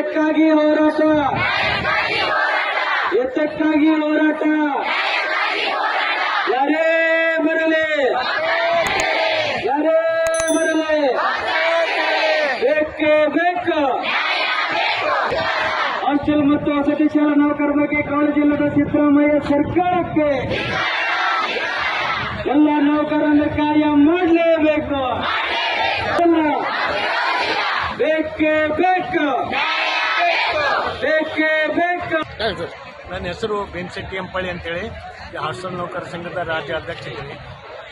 ಎತ್ತಕ್ಕಾಗಿ ಹೋರಾಟ. ಎತ್ತಕ್ಕಾಗಿ ಹೋರಾಟ. ಯಾರೇ ಬರಲಿ ಯಾರೇ ಬರಲಿ ಬೇಕೇ ಬೇಕು. ಹಾಸ್ಟೆಲ್ ಮತ್ತು ವಸತಿ ಶಾಲಾ ನೌಕರ ಬಗ್ಗೆ ಕಾಲೇಜಿಲ್ಲದ ಜಿಲ್ಲೆದ ಸಿದ್ದರಾಮಯ್ಯ ಸರ್ಕಾರಕ್ಕೆ ಎಲ್ಲ ನೌಕರರ ಕಾರ್ಯ ಮಾಡಲೇಬೇಕು. ಬೇಕು ಬೇಕೇ. ಬೇಕು ನನ್ನ ಹೆಸರು ಭೀಮಶೆಟ್ಟಿ ಎಂಪಳ್ಳಿ ಅಂತೇಳಿ. ಹಾಸ್ಟೆಲ್ ನೌಕರ ಸಂಘದ ರಾಜ್ಯ ಅಧ್ಯಕ್ಷ ಇದ್ದೀನಿ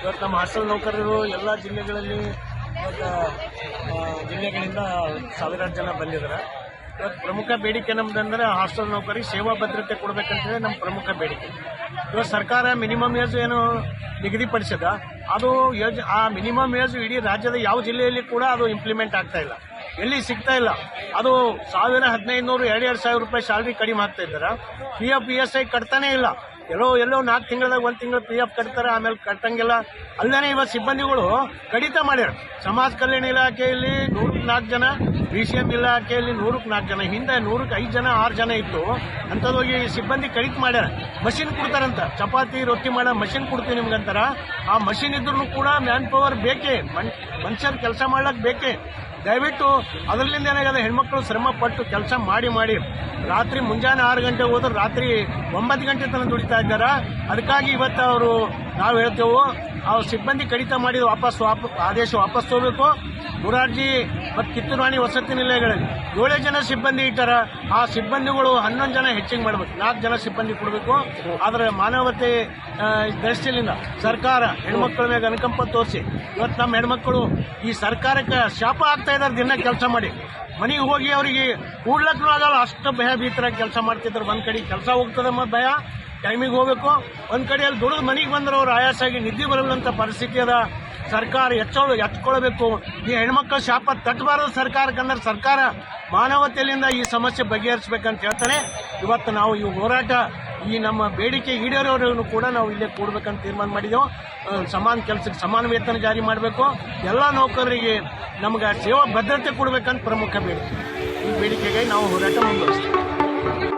ಇವತ್ತು ನಮ್ಮ ಹಾಸ್ಟೆಲ್ ನೌಕರರು ಎಲ್ಲ ಜಿಲ್ಲೆಗಳಲ್ಲಿ ಇವತ್ತು ಜಿಲ್ಲೆಗಳಿಂದ ಸಾವಿರಾರು ಜನ ಬಂದಿದ್ದಾರೆ ಇವತ್ತು ಪ್ರಮುಖ ಬೇಡಿಕೆ ನಮ್ದಂದ್ರೆ ಹಾಸ್ಟೆಲ್ ನೌಕರಿ ಸೇವಾ ಭದ್ರತೆ ಕೊಡಬೇಕಂತೇಳಿ ನಮ್ಮ ಪ್ರಮುಖ ಬೇಡಿಕೆ. ಇವತ್ತು ಸರ್ಕಾರ ಮಿನಿಮಮ್ ಏಜ್ ಏನು ನಿಗದಿಪಡಿಸಿದ, ಅದು ಏಜ್, ಆ ಮಿನಿಮಮ್ ಏಜ್ ಇಡೀ ರಾಜ್ಯದ ಯಾವ ಜಿಲ್ಲೆಯಲ್ಲಿ ಕೂಡ ಅದು ಇಂಪ್ಲಿಮೆಂಟ್ ಆಗ್ತಾ ಇಲ್ಲ. ಎಲ್ಲಿ ಸಿಗ್ತಾ ಇಲ್ಲ. ಅದು ಸಾವಿರ ಹದಿನೈದು ನೂರು ಎರಡು ಎರಡು ಸಾವಿರ ರೂಪಾಯಿ ಸ್ಯಾಲ್ರಿ ಕಡಿಮೆ ಆಗ್ತಾ ಇದ್ದಾರೆ? P F P S I ಕಟ್ತಾನೆ ಇಲ್ಲ. ಎಲ್ಲೋ ಎಲ್ಲೋ ನಾಲ್ಕು ತಿಂಗಳದಾಗ ಒಂದು ತಿಂಗಳು ಪಿ ಎಫ್ ಕಟ್ತಾರೆ, ಆಮೇಲೆ ಕಟ್ಟಂಗಿಲ್ಲ. ಅಲ್ಲೇನೆ ಇವತ್ತು ಸಿಬ್ಬಂದಿಗಳು ಕಡಿತ ಮಾಡ್ಯಾರ. ಸಮಾಜ ಕಲ್ಯಾಣ ಇಲಾಖೆಯಲ್ಲಿ ನೂರಕ್ಕೆ ನಾಲ್ಕು ಜನ ಬಿ ಸಿ ಎಂ ಇಲಾಖೆಯಲ್ಲಿ ನೂರಕ್ಕೆ ನಾಲ್ಕು ಜನ, ಹಿಂದೆ ನೂರಕ್ಕೆ ಐದು ಜನ, ಆರು ಜನ ಇತ್ತು. ಅಂಥದ್ದೋಗಿ ಸಿಬ್ಬಂದಿ ಕಡಿತ ಮಾಡ್ಯಾರ. ಮಷಿನ್ ಕೊಡ್ತಾರಂತ. ಚಪಾತಿ, ರೊಟ್ಟಿ ಮಾಡೋ, ಮಷಿನ್ ಕೊಡ್ತೀವಿ ನಿಮ್ಗಂತಾರ. ಆ ಮಷಿನ್ ಇದ್ರೂ ಕೂಡ ಮ್ಯಾನ್ ಪವರ್ ಬೇಕೇ. ಮನ್, ಮನುಷ್ಯರು ಕೆಲಸ ಮಾಡ್ಲಕ್ಕೆ ಬೇಕೇ. ದಯವಿಟ್ಟು ಅದರಿಂದ ಏನಾಗಿದೆ? ಹೆಣ್ಮಕ್ಳು ಶ್ರಮ ಪಟ್ಟು ಕೆಲಸ ಮಾಡಿ ಮಾಡಿ. ರಾತ್ರಿ ಮುಂಜಾನೆ ಆರು ಗಂಟೆ ಹೋದ್ರೆ ರಾತ್ರಿ ಒಂಬತ್ತು ಗಂಟೆ ತನಕ ದುಡಿತಾ ಇದ್ದಾರೆ? ಅದಕ್ಕಾಗಿ ಇವತ್ತು ಅವರು ನಾವು ಹೇಳ್ತೇವೆ ಅವ್ರು ಸಿಬ್ಬಂದಿ ಕಡಿತ ಮಾಡಿ ವಾಪಸ್ ವಾಪ, ಆದೇಶ ವಾಪಸ್ ತಗೋಬೇಕು. ಮುರಾರ್ಜಿ ಮತ್ತು ಕಿತ್ತೂರಾಣಿ ವಸತಿ ನಿಲಯಗಳಲ್ಲಿ ಏಳೇ ಜನ ಸಿಬ್ಬಂದಿ ಇಟ್ಟಾರ. ಆ ಸಿಬ್ಬಂದಿಗಳು ಹನ್ನೊಂದು ಜನ ಹೆಚ್ಚಿಗೆ ಮಾಡಬೇಕು. ನಾಲ್ಕು ಜನ ಸಿಬ್ಬಂದಿ ಕೊಡಬೇಕು. ಆದರೆ ಮಾನವತೆ ದೃಷ್ಟಿಯಲ್ಲಿಂದ ಸರ್ಕಾರ ಹೆಣ್ಮಕ್ಳ ಮೇಲೆ ಅನುಕಂಪ ತೋರಿಸಿ, ಇವತ್ತು ನಮ್ಮ ಹೆಣ್ಮಕ್ಳು ಈ ಸರ್ಕಾರಕ್ಕೆ ಶಾಪ ಆಗ್ತಾ ಇದ್ದಾರೆ ದಿನ ಕೆಲಸ ಮಾಡಿ. ಮನೆಗೆ ಹೋಗಿ ಅವರಿಗೆ ಕೂಡ್ಲಕ್ಕೂ ಆಗಲ್ಲ, ಅಷ್ಟು ಭಯ ಭೀತರ ಕೆಲಸ ಮಾಡ್ತಿದ್ರು. ಒಂದು ಕಡೆ ಕೆಲಸ ಹೋಗ್ತದೆ ಮತ್ತು ಭಯ, ಟೈಮಿಗೆ ಹೋಗಬೇಕು. ಒಂದು ಕಡೆಯಲ್ಲಿ ದುಡಿದು ಮನೆಗೆ ಬಂದ್ರೆ ಅವ್ರು ಆಯಾಸಾಗಿ ನಿದ್ದೆ ಬರಲ್ಲಂಥ ಪರಿಸ್ಥಿತಿ ಅದ. ಸರ್ಕಾರ ಎಚ್ಚು ಎತ್ಕೊಳ್ಬೇಕು. ಈ ಹೆಣ್ಮಕ್ಳ ಶಾಪ ತಟ್ಟಬಾರದು ಸರ್ಕಾರಕ್ಕೆ ಅಂದ್ರೆ ಸರ್ಕಾರ. ಮಾನವತೆಯಿಂದ ಈ ಸಮಸ್ಯೆ ಬಗೆಹರಿಸ್ಬೇಕಂತ ಹೇಳ್ತಾನೆ ಇವತ್ತು ನಾವು ಈ ಹೋರಾಟ, ಈ ನಮ್ಮ ಬೇಡಿಕೆ ಈಡೇರೋರನ್ನು ಕೂಡ ನಾವು ಇಲ್ಲೇ ಕೂಡಬೇಕಂತ ತೀರ್ಮಾನ ಮಾಡಿದೆವು. ಸಮಾನ ಕೆಲಸಕ್ಕೆ ಸಮಾನ ವೇತನ ಜಾರಿ ಮಾಡಬೇಕು. ಎಲ್ಲ ನೌಕರರಿಗೆ ನಮ್ಗೆ ಸೇವಾ ಭದ್ರತೆ ಕೊಡಬೇಕಂತ ಪ್ರಮುಖ ಬೇಡಿಕೆ. ಈ ಬೇಡಿಕೆಗೆ ನಾವು ಹೋರಾಟ ಮುಂದುವರಿಸ್ತೀವಿ.